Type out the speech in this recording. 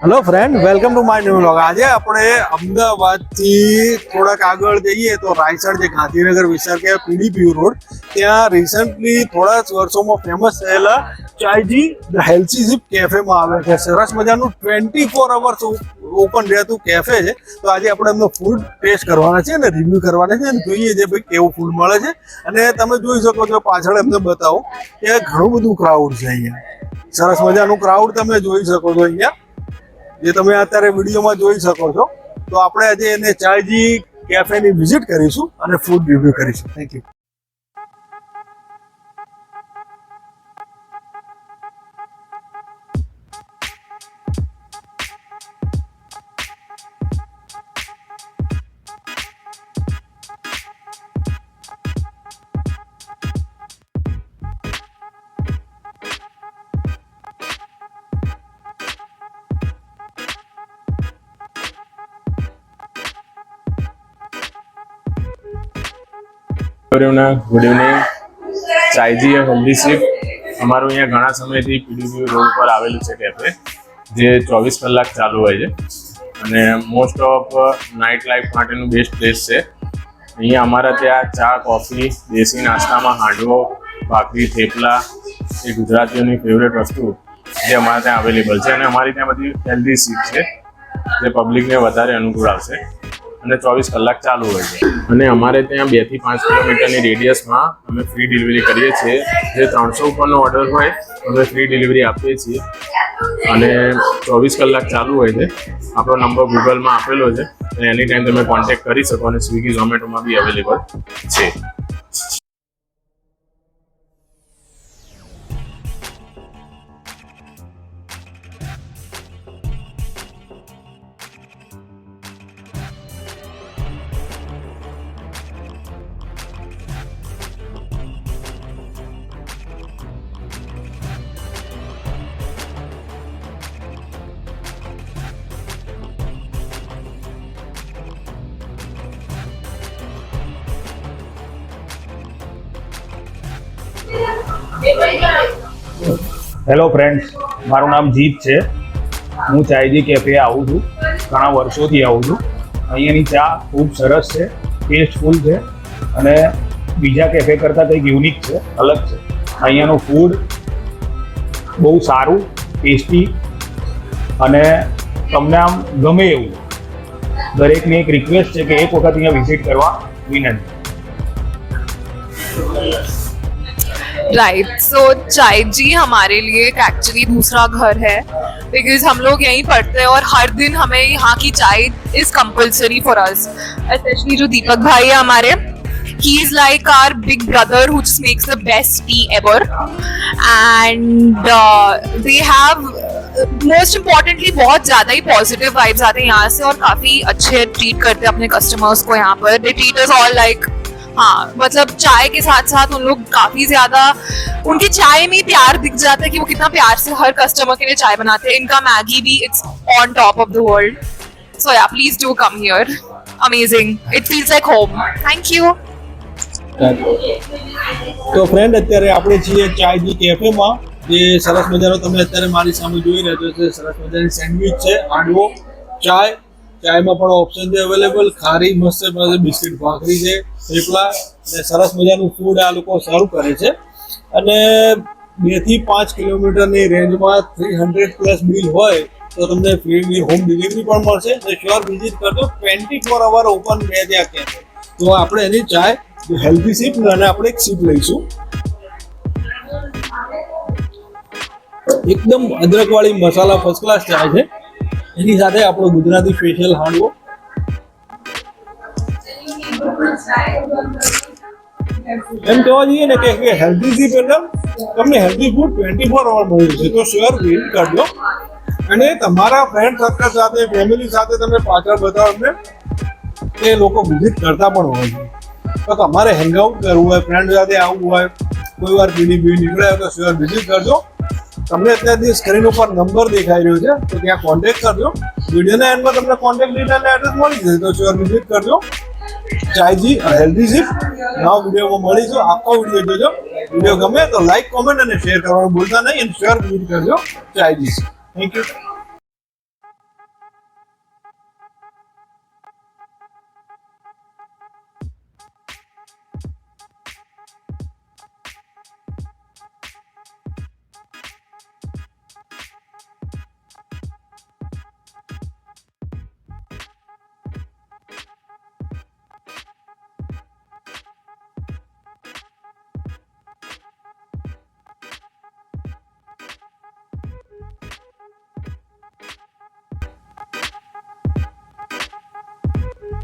Hello friend welcome to my new vlog આજે આપણે અમદાવાદથી થોડાક આગળ જઈએ તો રાયસણ જે ગાંધીનગર વિસ્તાર કે પીડીપીયુ રોડ, ત્યાં રિસન્ટલી થોડા જ વર્ષોમાં ફેમસ થયેલા ચાયજી હેલ્સી ઝીપ કેફેમાં આવે છે. સરસ મજાનું ટ્વેન્ટી ફોર અવર્સ ઓપન રહેતું કેફે છે. તો આજે આપણે એમનો ફૂડ ટેસ્ટ કરવાના છે અને રિવ્યૂ કરવાના છે અને જોઈએ છે ભાઈ કેવું ફૂડ મળે છે. અને તમે જોઈ શકો છો, પાછળ એમને બતાવો કે ઘણું બધું ક્રાઉડ છે અહીંયા. સરસ મજાનું ક્રાઉડ તમે જોઈ શકો છો અહીંયા. જે તમે અત્યારે વિડીયોમાં જોઈ શકો છો. તો આપણે આજે એને ચાયજી કેફેની વિઝિટ કરીશું અને ફૂડ રિવ્યુ કરીશું. થેન્ક યુ ગુડ ઇવનિંગ ચાયજી હેલ્ધી સ્વીપ અમારું અહીંયા ઘણા સમયથી પીડીપી રોડ પર આવેલું છે કેફે જે ચોવીસ કલાક ચાલુ હોય છે. અને મોસ્ટ ઓફ નાઇટ લાઈફ માટેનું બેસ્ટ પ્લેસ છે. અહીંયા અમારા ત્યાં ચા કોફી દેશી નાસ્તામાં હાંડવો, ભાખરી, થેપલા, એ ગુજરાતીઓની ફેવરેટ વસ્તુ જે અમારા ત્યાં અવેલેબલ છે. અને અમારી ત્યાં બધી હેલ્ધી સીટ છે, જે પબ્લિકને વધારે અનુકૂળ આવશે. અને ચોવીસ કલાક ચાલુ હોય છે. અને અમારે ત્યાં બેથી પાંચ કિલોમીટરની રેડિયસમાં અમે ફ્રી ડિલિવરી કરીએ છીએ. જે ત્રણસો ઉપરનો ઓર્ડર હોય, અમે ફ્રી ડિલિવરી આપીએ છીએ. અને ચોવીસ કલાક ચાલુ હોય છે. આપણો નંબર ગૂગલમાં આપેલો છે. અને એની ટાઈમ તમે કોન્ટેક્ટ કરી શકો અને સ્વિગી ઝોમેટોમાં બી અવેલેબલ છે. હેલો ફ્રેન્ડ્સ મારું નામ જીત છે. હું ચાયજી કેફે આવું છું. ઘણા વર્ષોથી આવું છું. અહીંયાની ચા ખૂબ સરસ છે ટેસ્ટફુલ છે અને બીજા કેફે કરતાં કંઈક યુનિક છે, અલગ છે. અહીંયાનું ફૂડ બહુ સારું ટેસ્ટી અને તમને આમ ગમે એવું. દરેકની એક રિક્વેસ્ટ છે કે એક વખત અહીંયા વિઝિટ કરવા વિનંતી. राइट सो चाय जी हमारे लिए एक एक्चुअली दूसरा घर है। बिकॉज़ हम लोग यहीं पढ़ते हैं और हर दिन हमें यहाँ की चाय is compulsory for us specially जो दीपक भाई है हमारे he is like our big brother who just makes the best tea ever and uh, they have most importantly बहुत ज़्यादा ही पॉजिटिव वाइब्स आते हैं यहाँ से और काफ़ी अच्छे ट्रीट करते हैं अपने कस्टमर्स को यहाँ पर। They treat us all like हाँ मतलब चाय के साथ साथ उन लोग काफी ज्यादा उनकी चाय में ही प्यार दिख जाता है कि वो कितना प्यार से हर कस्टमर के लिए चाय बनाते हैं इनका मैगी भी it's on top of the world so yeah please do come here amazing it feels like home thank you તો ફ્રેન્ડ અત્યારે આપણે છીએ ચાયજી કેફેમાં જે સરસ મજાનો તમે અત્યારે મારી સામે જોઈ રહ્યા છો તે સરસ મજાની સેન્ડવિચ છે હાંડવો ચાય ચાયમાં પણ ઓપ્શન છે અવેલેબલ ખારી, મસ્ત બિસ્કિટ, ભાખરી છે, થેપલા અને સરસ મજાનું ફૂડ આ લોકો સર્વ કરે છે. અને બેથી પાંચ કિલોમીટરની રેન્જમાં થ્રી હંડ્રેડ પ્લસ બિલ હોય તો તમને ફ્રી હોમ ડિલિવરી પણ મળશે. અને શ્યોર વિઝિટ કરજો. ટ્વેન્ટી ફોર અવર ઓપન બે ત્યાં કેફે તો આપણે એની ચાય હેલ્ધી સીપ અને આપણે એક સીપ લઈશું. એકદમ અદરક વાળી મસાલા ફર્સ્ટ ક્લાસ ચાય છે. એની સાથે આપણો ગુજરાતી સ્પેશિયલ હાંડવો. એમ કહેવા જઈએ ને કે હેલ્ધી એટલે તમને healthy food twenty four hour મળ્યું છે. તો શ્યોર વિઝિટ કરજો. અને તમારા ફ્રેન્ડ સર્કલ સાથે ફેમિલી સાથે તમે પાછળ બધા અમને એ લોકો વિઝિટ કરતા પણ હોય છે. તો તમારે હેંગઆઉટ કરવું હોય ફ્રેન્ડ સાથે આવવું હોય, કોઈ વાર પીડી પીડી નીકળે તો શ્યોર વિઝિટ કરજો. તમને અત્યારથી સ્ક્રીન ઉપર નંબર દેખાઈ રહ્યો છે. તો ત્યાં કોન્ટેક્ટ કરજો. વિડીયોના એન્ડમાં તમને કોન્ટેક્ટ ડિટેલ એડ્રેસ મળી જશે તો શ્યોર વિઝિટ કરજો. ચાયજી હેલ્ધી સીપ નવા વિડીયોમાં મળીશું. આખો વીડિયો જોજો. વીડિયો ગમે તો લાઈક કોમેન્ટ અને શેર કરવાનું ભૂલતા નહીં. અને શેર વિઝિટ કરજો. ચાયજી થેન્ક યુ